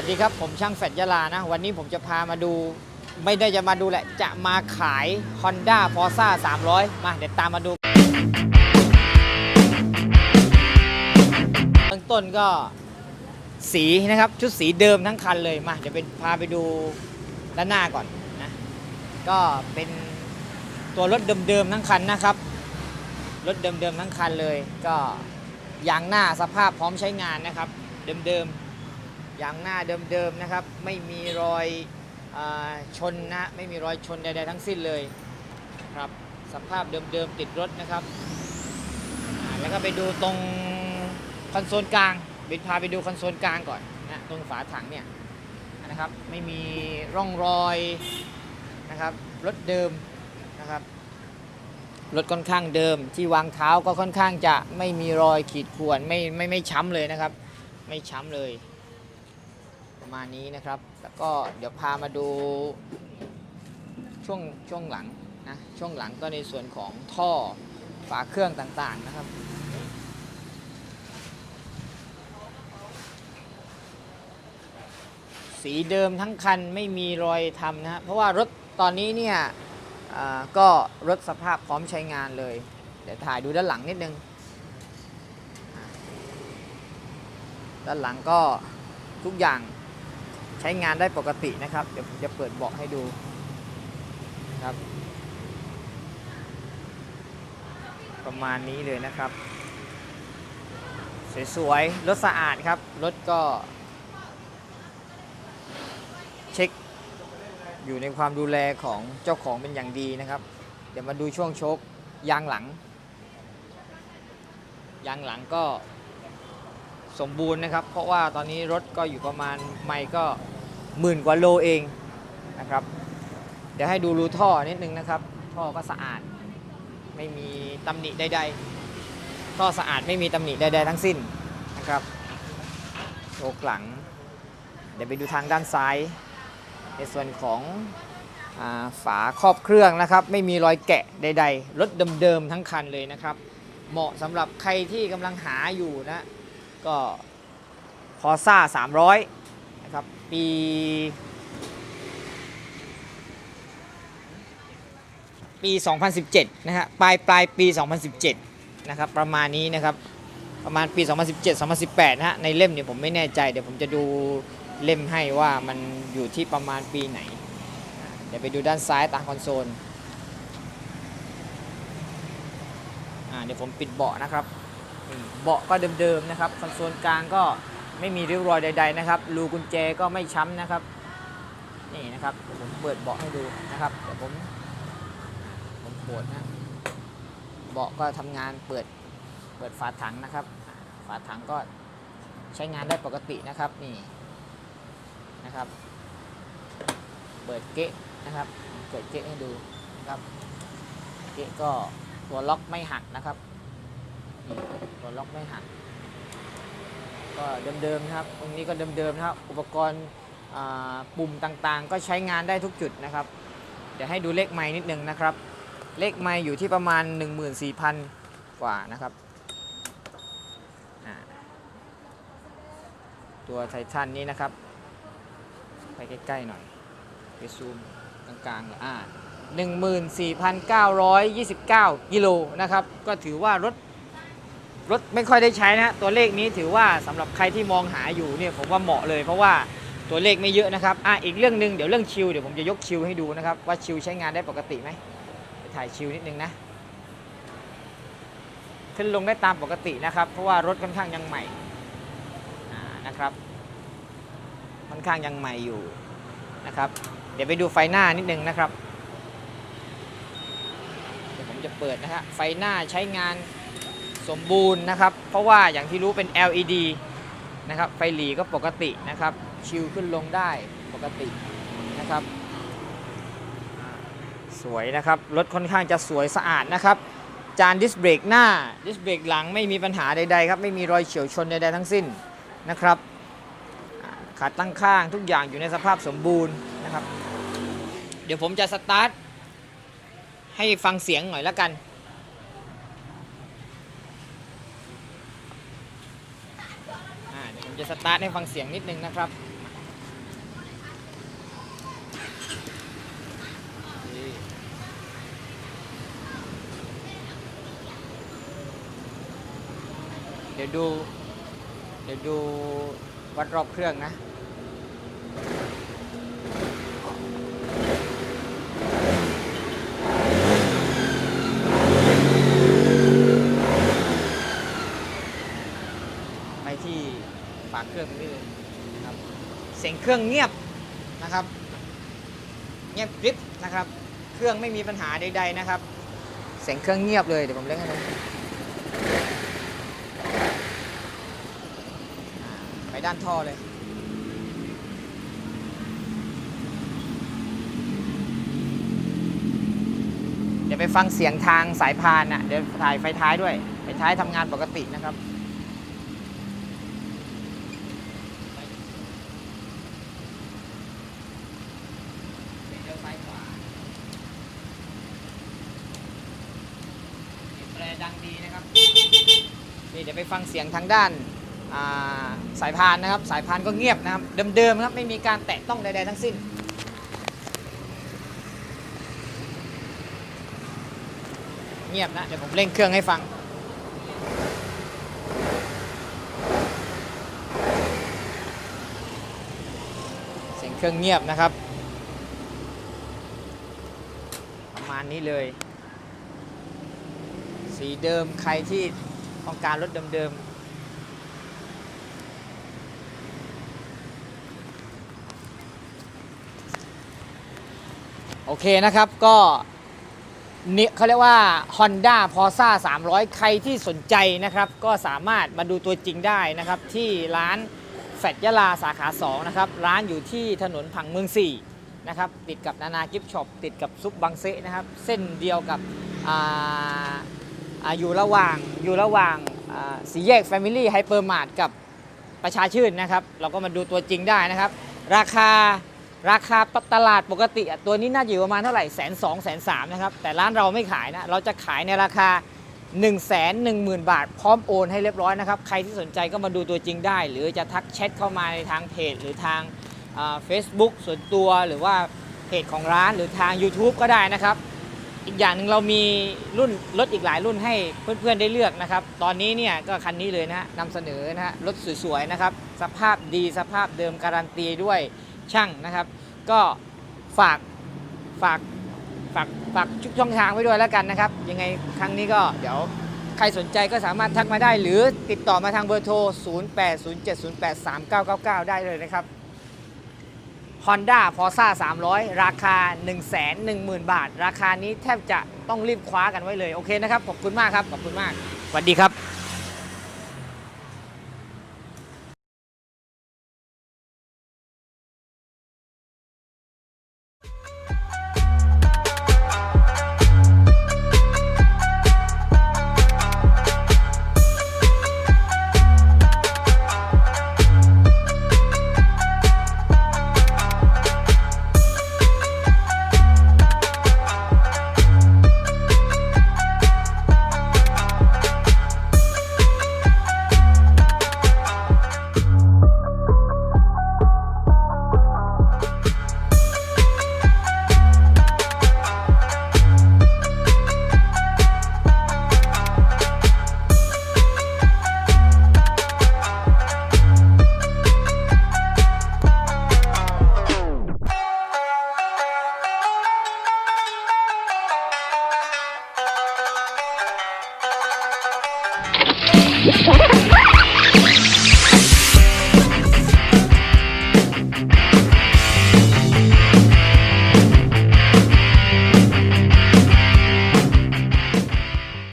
วัสดีครับ ผมช่างแฟดยะลานะ วันนี้ผมจะพามาดู ไม่ได้จะมาดูแหละ จะมาขาย Honda f o r z a 300 มาเดี๋ยวตามมาดูเบื้องต้นก็สีนะครับ ชุดสีเดิมทั้งคันเลย มาเดี๋ยวเป็นพาไปดูด้านหน้าก่อนนะ ก็เป็นตัวรถเดิมๆทั้งคันนะครับ รถเดิมๆทั้งคันเลย ก็ยางหน้าสภาพพร้อมใช้งานนะครับ เดิมๆ อย่างหน้าเดิมๆนะครับ ไม่มีรอยอชนนะไม่มีรอยชนใดๆทั้งสิ้นเลยครับสภาพเดิมๆติดรถนะครับ แล้วก็ไปดูตรงคอนโซลกลางบินพาไปดูคอนโซลกลางก่อนนะตรงฝาถังเนี่ยนะครับไม่มีร่องรอยนะครับรถเดิมนะครับรถค่อนข้างเดิมที่วางเท้าก็ค่อนข้างจะไม่มีรอยขีดข่วนไม่ไม่ไม่ช้ำเลยนะครับ ไม่ช้ำเลย ประมาณนี้นะครับ แล้วก็เดี๋ยวพามาดูช่วงช่วงหลังนะช่วงหลังก็ในส่วนของท่อฝาเครื่องต่างๆนะครับสีเดิมทั้งคันไม่มีรอยทำนะฮะเพราะว่ารถตอนนี้เนี่ยก็รถสภาพพร้อมใช้งานเลย เดี๋ยวถ่ายดูด้านหลังนิดนึง ด้านหลังก็ทุกอย่าง ใช้งานได้ปกตินะครับ เดี๋ยวผมจะเปิดเบาะให้ดูครับ ประมาณนี้เลยนะครับ สวยๆ รถสะอาดครับ รถก็ เช็ค อยู่ในความดูแลของเจ้าของเป็นอย่างดีนะครับ เดี๋ยวมาดูช่วงโชคยางหลัง ยางหลังก็ สมบูรณ์นะครับ เพราะว่าตอนนี้รถก็อยู่ประมาณไม่ก็หมื่นกว่าโลเองนะครับ เดี๋ยวให้ดูรูท่อนิดนึงนะครับ ท่อก็สะอาดไม่มีตำหนิใดๆท่อสะอาดไม่มีตำหนิใดๆทั้งสิ้นนะครับโชกหลัง เดี๋ยวไปดูทางด้านซ้าย ในส่วนของฝาครอบเครื่องนะครับ ไม่มีรอยแกะใด ๆ รถเดิมๆทั้งคันเลยนะครับ เหมาะสำหรับใครที่กำลังหาอยู่นะ ก็พอซ่า300 นะครับ ปี ปี 2017 นะฮะ ปลายปลายปี 2017 นะครับ ประมาณนี้นะครับ ประมาณปี 2017 2018 นะฮะ ในเล่มเนี่ยผมไม่แน่ใจ เดี๋ยวผมจะดูเล่มให้ว่ามันอยู่ที่ประมาณปีไหน เดี๋ยวไปดูด้านซ้ายตางคอนโซล อ่า เดี๋ยวผมปิดเบาะนะครับ นี่เบาะก็เดิมๆนะครับคอนโซลกลางก็ไม่มีริ้วรอยใด ๆ นะครับรูกุญแจก็ไม่ช้ำนะครับ นี่นะครับผมเปิดเบาะให้ดูนะครับเดี๋ยวผมผมปวดนะเบาะก็ทำงานเปิดเปิดฝาถังนะครับ ฝาถังก็ใช้งานได้ปกตินะครับนี่นะครับ เปิดเกะนะครับเปิดเกะให้ดูนะครับ เกะก็ตัวล็อกไม่หักนะครับ นี่ตัวล็อกไม่หักก็เดิมๆนะครับ ตรงนี้ก็เดิมๆนะครับ อุปกรณ์ปุ่มต่างๆ ก็ใช้งานได้ทุกจุดนะครับ เดี๋ยวให้ดูเลขไม้นิดนึงนะครับ เลขไม้อยู่ที่ประมาณ 14,000 กว่านะครับ ตัวไททันนี้นะครับ ไปใกล้ๆหน่อย ไปซูมกลางๆเลยอ่า14,929 กิโลนะครับ ก็ถือว่ารถ รถไม่ค่อยได้ใช้นะฮะตัวเลขนี้ถือว่าสำหรับใครที่มองหาอยู่เนี่ยผมว่าเหมาะเลย เพราะว่าตัวเลขไม่เยอะนะครับอะอีกเรื่องหนึ่งเดี๋ยวเรื่องชิลเดี๋ยวผมจะยกชิลให้ดูนะครับว่าชิลใช้งานได้ปกติไหมไปถ่ายชิลนิดนึงนะขึ้นลงได้ตามปกตินะครับ เพราะว่ารถค่อนข้างยังใหม่นะครับค่อนข้างยังใหม่อยู่นะครับ เดี๋ยวไปดูไฟหน้านิดนึงนะครับเดี๋ยวผมจะเปิดนะฮะไฟหน้าใช้งาน สมบูรณ์นะครับ เพราะว่าอย่างที่รู้เป็น LED นะครับไฟหลีก็ปกตินะครับ ชิลขึ้นลงได้ปกตินะครับ สวยนะครับรถค่อนข้างจะสวยสะอาดนะครับ จานดิสเบรกหน้าดิสเบรกหลังไม่มีปัญหาใดๆครับไม่มีรอยเฉียวชนใดๆทั้งสิ้นนะครับขาตั้งข้างทุกอย่างอยู่ในสภาพสมบูรณ์นะครับ เดี๋ยวผมจะสตาร์ทให้ฟังเสียงหน่อยละกัน จะสตาร์ทให้ฟังเสียงนิดนึงนะครับเดี๋ยวดู เดี๋ยวดูวัดรอบเครื่องนะ เสียงเครื่องเงียบนะครับ เงียบกริบนะครับ เครื่องไม่มีปัญหาใด ๆนะครับ เสียงเครื่องเงียบเลยเดี๋ยวผมเล่นให้ดูอ่าไปด้านท่อเลยเดี๋ยวไปฟังเสียงทางสายพานนะเดี๋ยวถ่ายไฟท้ายด้วยไฟท้ายทำงานปกตินะครับ เลี้ยวซ้ายขวาบีบแตรดังดีนะครับ นี่เดี๋ยวไปฟังเสียงทางด้านาสายพานนะครับ สายพานก็เงียบนะครับ เดิมๆครับ ไม่มีการแตะต้องใดๆทั้งสิ้นเงียบนะ เดี๋ยวผมเร่งเครื่องให้ฟัง เสียงเครื่องเงียบนะครับ ประมาณนี้เลย สีเดิมใครที่ ต้องการรถเดิมๆ โอเคนะครับก็นี่เขาเรียกว่า Honda p o r s a 300 ใครที่สนใจนะครับ ก็สามารถมาดูตัวจริงได้นะครับ ที่ร้านแฟดยะลาสาขา 2 นะครับ ร้านอยู่ที่ถนนผังเมือง 4 นะครับ ติดกับนานากิฟช็อปติดกับซุปบางเซนะครับ เส้นเดียวกับ อยู่ระหว่างอยู่ระหว่างอ่าสีแยก Family Hypermart กับประชาชื่นนะครับ เราก็มาดูตัวจริงได้นะครับ ราคาราคาตลาดปกติตัวนี้น่าจะอยู่ประมาณเท่าไหร่แสนสองแสนสามนะครับ แต่ร้านเราไม่ขายนะ เราจะขายในราคา 1 1 0 0 0 0 บาท พร้อมโอนให้เรียบร้อยนะครับ ใครที่สนใจก็มาดูตัวจริงได้ หรือจะทักแชทเข้ามาในทางเพจ หรือทางเฟซบุ๊กส่วนตัวหรือว่าเพจของร้านหรือทาง YouTube ก็ได้นะครับ อีกอย่างหนึ่งเรามีรุ่นรถอีกหลายรุ่นให้เพื่อนๆได้เลือกนะครับ ตอนนี้เนี่ยก็คันนี้เลยนะฮะนำเสนอนะฮะรถสวยๆนะครับ สภาพดีสภาพเดิมการันตีด้วยช่างนะครับ ก็ฝากฝากฝากฝากชุกช่องทางไว้ด้วยแล้วกันนะครับ ยังไงครั้งนี้ก็เดี๋ยวใครสนใจก็สามารถทักมาได้ หรือติดต่อมาทางเบอร์โทร 0807083999 ได้เลยนะครับ Honda f o r z a 300 ราคา 110,000 บาท ราคานี้แทบจะต้องรีบคว้ากันไว้เลย โอเคนะครับ ขอบคุณมากครับ ขอบคุณมากสวัสดีครับ Yeah.